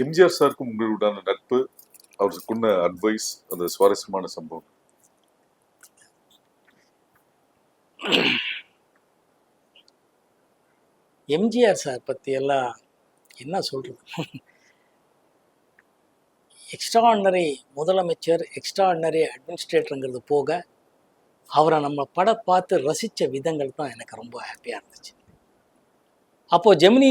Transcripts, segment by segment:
எம்ஜிஆர் சாருக்கும் உங்களுடான நட்பு அவருக்குன்ன அட்வைஸ் அந்த சுவாரஸ்யமான சம்பவம். எம்ஜிஆர் சார் பற்றி எல்லாம் என்ன சொல்கிறது எக்ஸ்ட்ராடினரி முதலமைச்சர் எக்ஸ்ட்ராடினரி அட்மினிஸ்ட்ரேட்டருங்கிறது போக அவரை நம்ம படம் பார்த்து ரசித்த விதங்கள் தான் எனக்கு ரொம்ப ஹாப்பியாக இருந்துச்சு. அப்போது ஜெமினி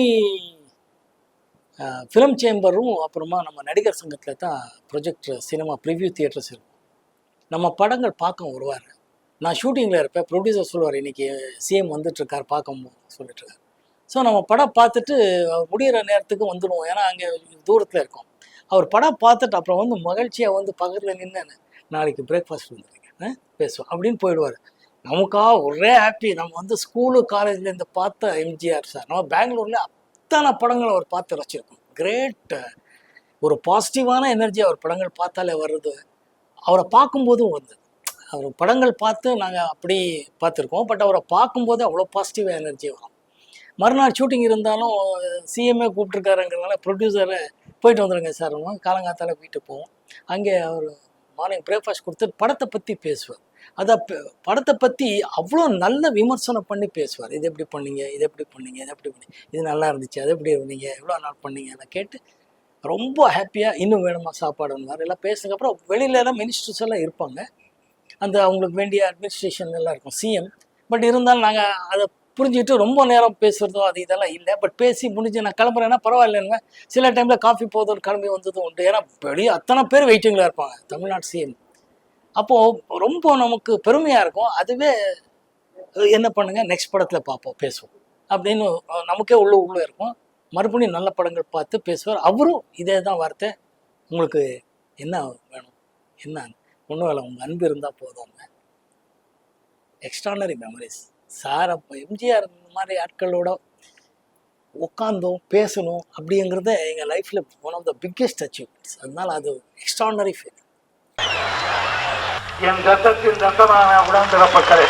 ஃபிலிம் சேம்பரும் அப்புறமா நம்ம நடிகர் சங்கத்தில் தான் ப்ரொஜெக்ட் சினிமா ப்ரிவ்யூ தியேட்டர்ஸ் இருக்கும். நம்ம படங்கள் பார்க்க வருவார். நான் ஷூட்டிங்கில் இருப்பேன் ப்ரொடியூசர் சொல்லுவார் இன்றைக்கி சிஎம் வந்துட்டுருக்கார் பார்க்க சொல்லிட்டுருக்கார். ஸோ நம்ம படம் பார்த்துட்டு அவர் முடிகிற நேரத்துக்கு வந்துடுவோம். ஏன்னா அங்கே தூரத்தில் இருக்கோம். அவர் படம் பார்த்துட்டு அப்புறம் வந்து மகிழ்ச்சியாக வந்து பக்கத்தில் நின்று நாளைக்கு பிரேக்ஃபாஸ்ட் வந்துருக்கேன் பேசுவோம். அப்படின்னு போயிடுவார். நமக்காக ஒரே ஹாப்பி நம்ம வந்து ஸ்கூலு காலேஜ்லேருந்து பார்த்த எம்ஜிஆர் சார் நம்ம பெங்களூரில் அத்தனை படங்கள் அவர் பார்த்து ரசிச்சிருக்கோம். கிரேட் ஒரு பாசிட்டிவான எனர்ஜி அவர் படங்கள் பார்த்தாலே வருது அவரை பார்க்கும்போதும் வந்து அவர் படங்கள் பார்த்து நாங்கள் அப்படி பார்த்துருக்கோம். பட் அவரை பார்க்கும்போது அவ்வளோ பாசிட்டிவ் எனர்ஜி வரும். மறுநாள் ஷூட்டிங் இருந்தாலும் சிஎம்ஏ கூப்பிட்டுருக்காருங்கிறதுனால ப்ரொடியூசரை போயிட்டு வந்துடுங்க சார். காலங்காத்தால வீட்டுக்கு போவோம். அங்கே அவர் மார்னிங் பிரேக்ஃபாஸ்ட் கொடுத்து படத்தை பற்றி பேசுவார். அதை படத்தை பற்றி அவ்வளோ நல்ல விமர்சனம் பண்ணி பேசுவார். இது எப்படி பண்ணீங்க? இது எப்படி பண்ணீங்க? இது எப்படி பண்ணி இது நல்லா இருந்துச்சு. அது எப்படி இருந்தீங்க? எவ்வளோ நாள் பண்ணீங்க? அதை கேட்டு ரொம்ப ஹாப்பியாக இன்னும் வேணுமா சாப்பாடுன்னு எல்லாம் பேசுனதுக்கப்புறம் வெளியில எல்லாம் மினிஸ்டர்ஸ் எல்லாம் இருப்பாங்க. அந்த அவங்களுக்கு வேண்டிய அட்மினிஸ்ட்ரேஷன் எல்லாம் இருக்கும். சிஎம் பட் இருந்தாலும் நாங்கள் அதை புரிஞ்சுக்கிட்டு ரொம்ப நேரம் பேசுகிறதோ அது இதெல்லாம் இல்லை. பட் பேசி முடிஞ்சு நான் கிளம்புறேன்னா பரவாயில்லைங்க சில டைமில் காஃபி போதும் கிளம்பி வந்ததும் உண்டு. ஏன்னா வெளியே அத்தனை பேர் வெயிட்டிங்கில் இருப்பாங்க. தமிழ்நாடு சிஎம் அப்போது ரொம்ப நமக்கு பெருமையாக இருக்கும். அதுவே என்ன பண்ணுங்கள் நெக்ஸ்ட் படத்தில் பார்ப்போம் பேசுவோம். அப்படின்னு நமக்கே உள்ள உள்ளே இருக்கும். மறுபடியும் நல்ல படங்கள் பார்த்து பேசுவார். அவரும் இதே தான் வார்த்தை. உங்களுக்கு என்ன வேணும்? என்ன? ஒன்றும் வேலை உங்கள் அன்பு இருந்தால் போதும் எக்ஸ்ட்ரானரி மெமரிஸ் சார் அப்போ எம்ஜிஆர் இந்த மாதிரி ஆட்களோட உட்காந்தோம் பேசணும் அப்படிங்கிறத எங்கள் லைஃப்பில் one of the biggest achievements அதனால அது எக்ஸ்ட்ரானரி ஃபீல் என் ரத்தத்தின் ரத்தமான உடன்பிறப்பக்களே